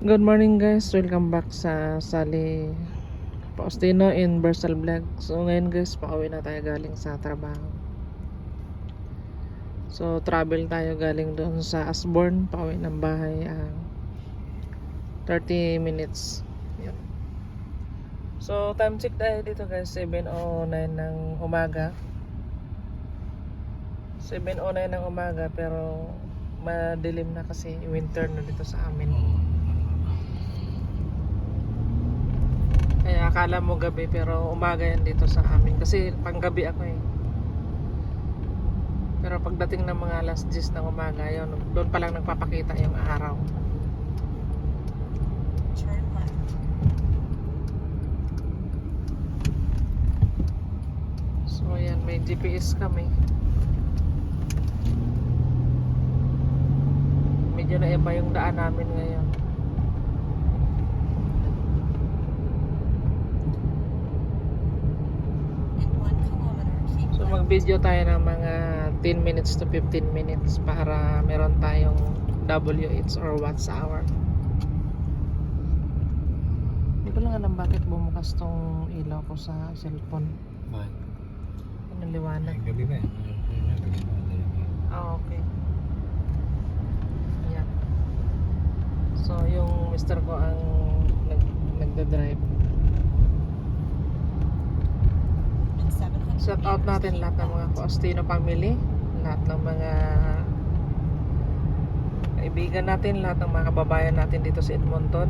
Good morning guys, welcome back sa Sally Faustino in Versal Vlog. So ngayon guys, pauwi na tayo galing sa trabaho. So travel tayo galing doon sa Asborn, pauwi ng bahay ang 30 minutes. Yun. So time check tayo dito guys, 7.09 ng umaga. 7.09 ng umaga pero madilim na kasi winter na dito sa amin Kaya akala mo gabi pero umaga yan dito sa amin. Kasi panggabi ako eh. Pero pagdating ng mga alas 10 ng umaga, yun, doon pa lang nagpapakita yung araw. So yan, may GPS kami. Medyo na iba yung daan namin ngayon. Mag-video tayo ng mga 10 minutes to 15 minutes para meron tayong WH or watts hour. Hindi ko lang alam bakit bumukas tong ilaw ko sa cellphone. Bakit? Ano liwanag? Ay, gabi ba yan? Gabi ba? Ah, okay. Ayan. So, yung mister ko ang nag, nagda-drive. In 700 Shout out natin lahat ng mga left. Faustino family, lahat ng mga kaibigan natin, lahat ng mga kababayan natin dito sa Edmonton.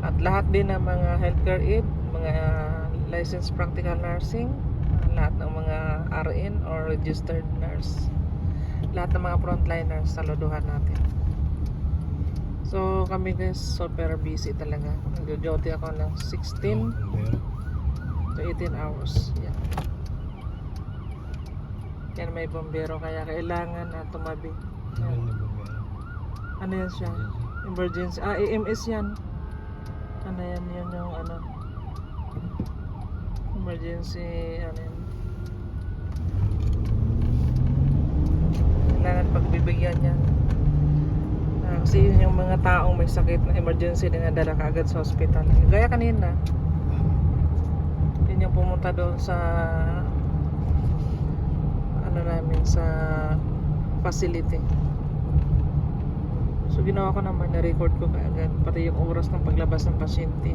At lahat din ng mga healthcare aid, mga licensed practical nursing, lahat ng mga RN or registered nurse. Lahat ng mga frontliners, saluduhan natin. So kami guys, super busy talaga. Nag-duty ako ng 16 to 18 hours. Yan. Yan may bombero kaya kailangan na tumabi. Yan. Ano yan siya? Emergency. Ah, EMS yan. Ano yan? Yan yung ano. Emergency. Ano yan? Kailangan pagbibigyan yan. Ah, kasi yun yung mga taong may sakit na emergency na dala kaagad sa hospital. Gaya kanina. Yun yung pumunta doon sa ano namin sa facility. So ginawa ko naman, na-record ko kaagad pati yung oras ng paglabas ng pasyente.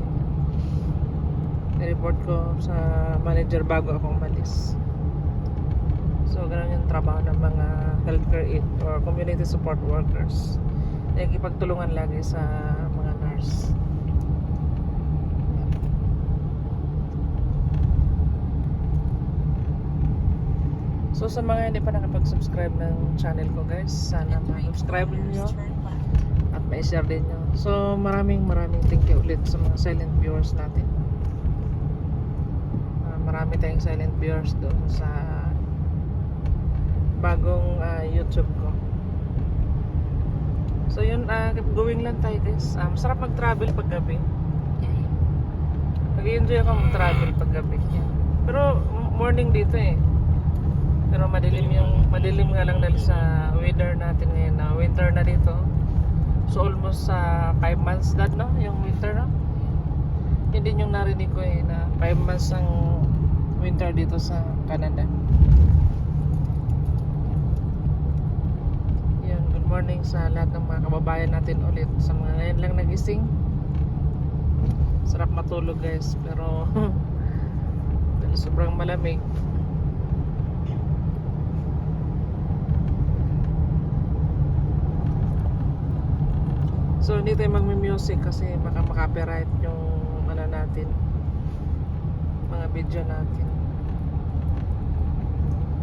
Na-report ko sa manager bago ako umalis. So ganun yung trabaho ng mga healthcare aid or community support workers. Nagkipagtulungan lagi sa mga nurse. So sa mga hindi pa nakapag-subscribe ng channel ko guys, sana ma-subscribe niyo at ma-share din nyo. So maraming maraming thank you ulit sa mga silent viewers natin. Ah, marami tayong silent viewers doon sa bagong ah, YouTube ko. So yun, uh, going lang tayo guys. Ah, masarap mag-travel pag gabi. Nag-enjoy ako mag-travel pag gabi. Pero morning dito eh. Pero madilim yung madilim nga lang dahil sa weather natin ngayon na winter na dito. So almost sa 5 months dad no, yung winter no. Yun din yung narinig ko eh na 5 months ang winter dito sa Canada. Yun, good morning sa lahat ng mga kababayan natin ulit sa mga ngayon lang nagising. Sarap matulog guys pero sobrang malamig So hindi tayo magmi-music kasi baka makapiright yung ano natin mga video natin.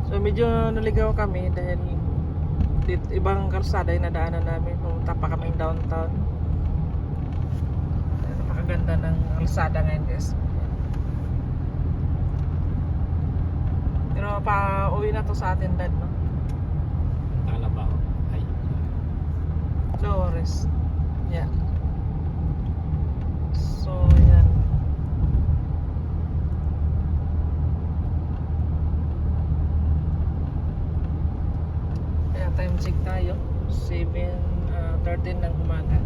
So medyo naligaw kami dahil dit, ibang kalsada yung nadaanan namin. Pumunta pa kaming downtown. Napakaganda ng kalsada ngayon guys. Pero pa uwi na to sa atin dad no? Talabaho. Ay. No Yeah. So, yan. Kaya time check tayo. 7, uh, 13 ng umaga.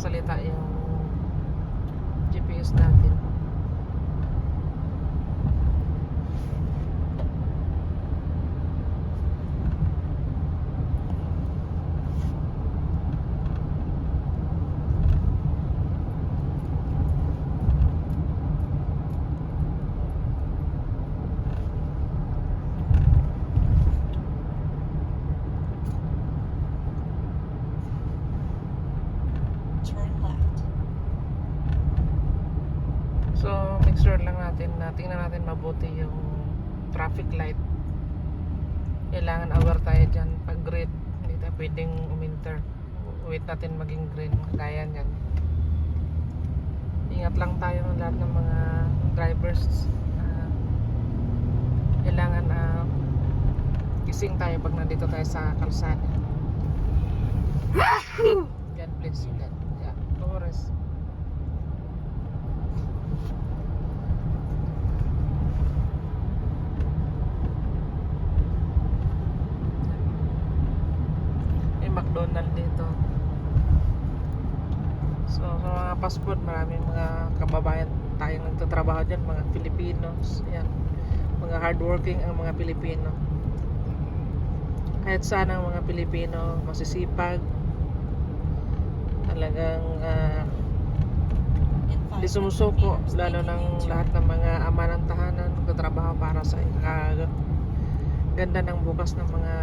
Magsasalita yung GPS natin. Turn left. So, make sure lang natin na tingnan natin mabuti yung traffic light. Kailangan aware tayo dyan pag red. Hindi tayo pwedeng uminter. Wait natin maging green. Kaya niyan. Ingat lang tayo ng lahat ng mga drivers. Ah, kailangan ah, gising tayo pag nandito tayo sa kalsada. Yan, please. Yan. Yeah. No worries. may McDonald dito. So, sa mga fast food, maraming mga kababayan tayong nagtatrabaho dyan, mga Filipinos. Yan. Mga hardworking ang mga Pilipino. Kahit sana ang mga Pilipino, masisipag, talagang ah, In hindi 500 sumusuko, lalo ng lahat ng mga ama ng tahanan, nagtatrabaho para sa uh, ganda ng bukas ng mga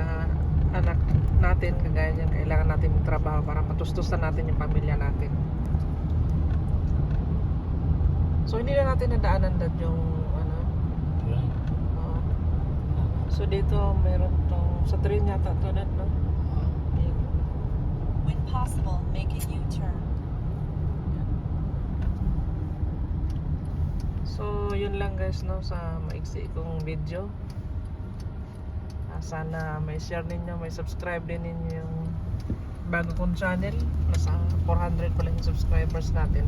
anak natin, kagaya niyan, kailangan natin magtrabaho para matustusan natin yung pamilya natin. So, hindi na natin nadaanan dad yung ano, oo. so dito meron tong sa train yata to dad, no? When possible, make a U-turn. So, yun lang guys no sa maiksi kong video. Sana may share ninyo, may subscribe din ninyo yung bago kong channel. Nasa 400 pa lang subscribers natin.